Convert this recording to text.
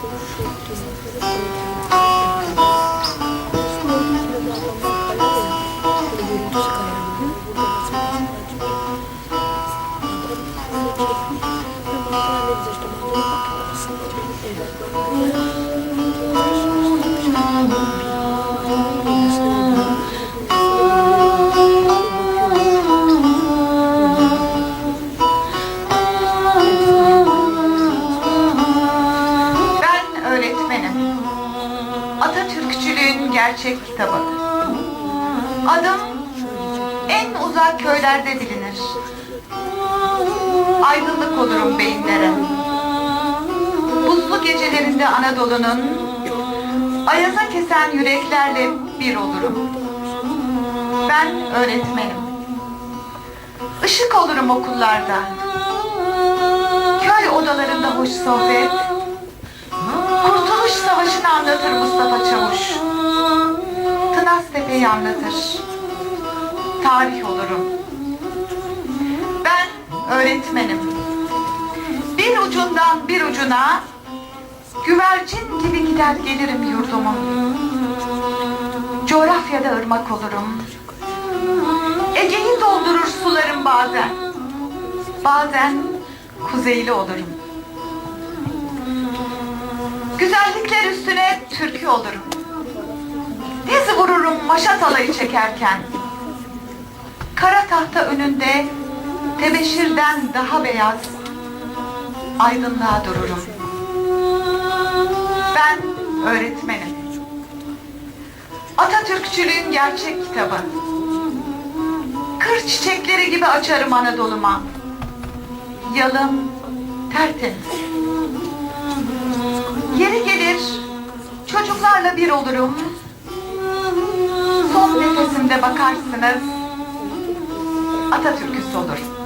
Прошу, gerçek kitabı. Adım en uzak köylerde bilinir. Aydınlık olurum beyinlere. Buzlu gecelerinde Anadolu'nun ayaza kesen yüreklerle bir olurum. Ben öğretmenim. Işık olurum okullarda. Köy odalarında hoş sohbet. Anlatır Mustafa Çavuş. Tınaztepe'yi anlatır. Tarih olurum. Ben öğretmenim. Bir ucundan bir ucuna güvercin gibi gider gelirim yurdumun. Coğrafyada ırmak olurum. Ege'yi doldurur sularım bazen. Bazen kuzeyli olurum. Güzellikler üstüne türkü olurum. Diz vururum maşat alayı çekerken. Kara tahta önünde tebeşirden daha beyaz aydınlığa dururum. Ben öğretmenim. Atatürkçülüğün gerçek kitabı. Kır çiçekleri gibi açarım Anadolu'ma. Yalım tertemiz. Çocuklarla bir olurum. Son nefesimde bakarsınız Atatürk'ü olur.